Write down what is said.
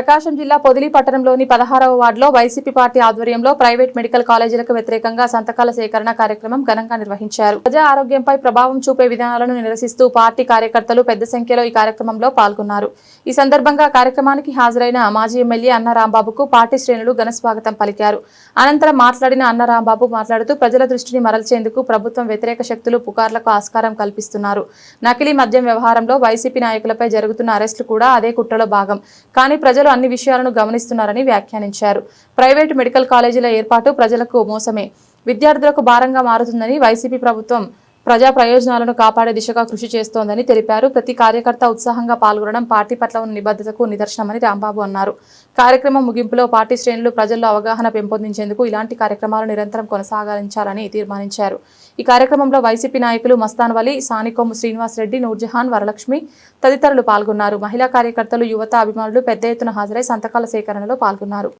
ప్రకాశం జిల్లా పొదిలి పట్టణంలోని పదహారవ వార్డులో వైసీపీ పార్టీ ఆధ్వర్యంలో ప్రైవేట్ మెడికల్ కాలేజీలకు వ్యతిరేకంగా సంతకాల సేకరణ కార్యక్రమం ఘనంగా నిర్వహించారు. ప్రజా ఆరోగ్యంపై ప్రభావం చూపే విధానాలను నిరసిస్తూ పార్టీ కార్యకర్తలు పెద్ద సంఖ్యలో ఈ కార్యక్రమంలో పాల్గొన్నారు. ఈ సందర్భంగా కార్యక్రమానికి హాజరైన మాజీ ఎమ్మెల్యే అన్న రాంబాబుకు పార్టీ శ్రేణులు ఘన స్వాగతం పలికారు. అనంతరం మాట్లాడిన అన్న రాంబాబు మాట్లాడుతూ ప్రజల దృష్టిని మరల్చేందుకు ప్రభుత్వం వ్యతిరేక శక్తులు పుకార్లకు ఆస్కారం కల్పిస్తున్నారు. నకిలీ మద్యం వ్యవహారంలో వైసీపీ నాయకులపై జరుగుతున్న అరెస్టులు కూడా అదే కుట్రలో భాగం. కానీ ప్రజలు అన్ని విషయాలను గమనిస్తున్నారని వ్యాఖ్యానించారు. ప్రైవేటు మెడికల్ కాలేజీల ఏర్పాటు ప్రజలకు మోసమే. విద్యార్థులకు భారంగా మారుతుందని వైసీపీ ప్రభుత్వం ప్రజా ప్రయోజనాలను కాపాడే దిశగా కృషి చేస్తోందని తెలిపారు. ప్రతి కార్యకర్త ఉత్సాహంగా పాల్గొనడం పార్టీ పట్ల ఉన్న నిబద్ధతకు నిదర్శనమని రాంబాబు అన్నారు. కార్యక్రమం ముగింపులో పార్టీ శ్రేణులు ప్రజల్లో అవగాహన పెంపొందించేందుకు ఇలాంటి కార్యక్రమాలు నిరంతరం కొనసాగించాలని తీర్మానించారు. ఈ కార్యక్రమంలో వైసీపీ నాయకులు మస్తాన్ వలి సానికొమ్ము శ్రీనివాస్ రెడ్డి నూర్జహాన్ వరలక్ష్మి తదితరులు పాల్గొన్నారు. మహిళా కార్యకర్తలు యువత అభిమానులు పెద్ద ఎత్తున హాజరై సంతకాల సేకరణలో పాల్గొన్నారు.